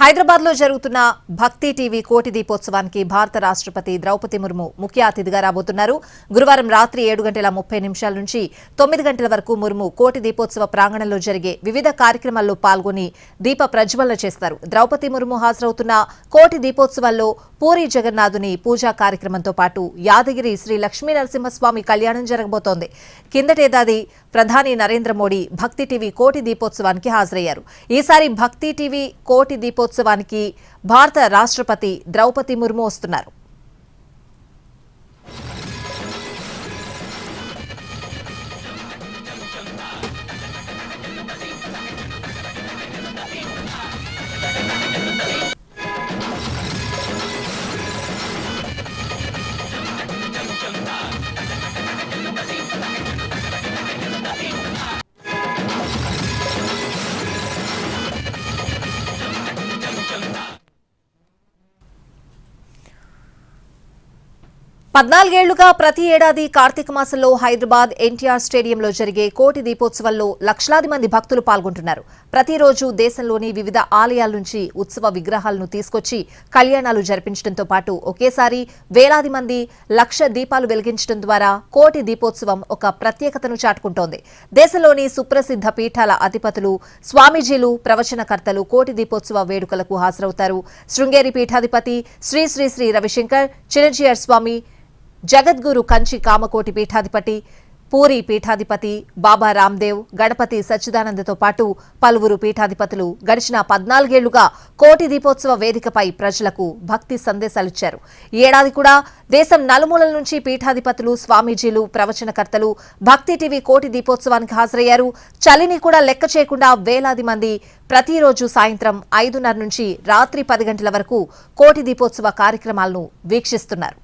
హైదరాబాద్లో జరుగుతున్న భక్తి టీవీ కోటి దీపోత్సవానికి భారత రాష్ట్రపతి ద్రౌపది ముర్ము ముఖ్య అతిథిగా రాబోతున్నారు. గురువారం రాత్రి ఏడు గంటల ముప్పై నిమిషాల నుంచి తొమ్మిది గంటల వరకు ముర్ము కోటి దీపోత్సవ ప్రాంగణంలో జరిగే వివిధ కార్యక్రమాల్లో పాల్గొని దీప ప్రజ్వలన చేస్తారు. ద్రౌపది ముర్ము హాజరవుతున్న కోటి దీపోత్సవాల్లో పూరి జగన్నాథుని పూజా కార్యక్రమంతో పాటు యాదగిరి శ్రీ లక్ష్మీ నరసింహస్వామి కళ్యాణం జరగబోతోంది. కిందటేదాది ప్రధాని నరేంద్ర మోడీ భక్తి టీవీ కోటి దీపోత్సవానికి హాజరయ్యారు. ఈసారి భక్తి టీవీ కోటి దీపోత్సవానికి భారత రాష్ట్రపతి ద్రౌపది ముర్ము వస్తున్నారు. పద్నాలుగేళ్ళుగా ప్రతి ఏడాది కార్తీక మాసంలో హైదరాబాద్ ఎన్టీఆర్ స్టేడియంలో జరిగే కోటి దీపోత్సవంలో లక్షలాది మంది భక్తులు పాల్గొంటున్నారు. ప్రతిరోజు దేశంలోని వివిధ ఆలయాల నుంచి ఉత్సవ విగ్రహాలను తీసుకొచ్చి కళ్యాణాలు జరిపించడంతో పాటు ఒకేసారి వేలాది మంది లక్ష దీపాలు వెలిగించడం ద్వారా కోటి దీపోత్సవం ఒక ప్రత్యేకతను చాటుకుంటోంది. దేశంలోని సుప్రసిద్ధ పీఠాల అధిపతులు స్వామీజీలు ప్రవచనకర్తలు కోటి దీపోత్సవ వేడుకలకు హాజరవుతారు. శృంగేరి పీఠాధిపతి శ్రీ శ్రీ శ్రీ రవిశంకర్ చిరంజీయర్ స్వామి జగద్గురు కంచి కామకోటి పీఠాధిపతి పూరి పీఠాధిపతి బాబా రామ్దేవ్ గణపతి సచ్చిదానందతో పాటు పలువురు పీఠాధిపతులు గడిచిన పద్నాలుగేళ్ళుగా కోటి దీపోత్సవ వేదికపై ప్రజలకు భక్తి సందేశాలిచ్చారు ఈ ఏడాది కూడా దేశం నలుమూలల నుంచి పీఠాధిపతులు స్వామీజీలు ప్రవచనకర్తలు భక్తి టీవీ కోటి దీపోత్సవానికి హాజరయ్యారు. చలిని కూడా లెక్క చేయకుండా వేలాది మంది ప్రతిరోజు సాయంత్రం ఐదున్నర నుంచి రాత్రి పది గంటల వరకు కోటి దీపోత్సవ కార్యక్రమాలను వీక్షిస్తున్నారు.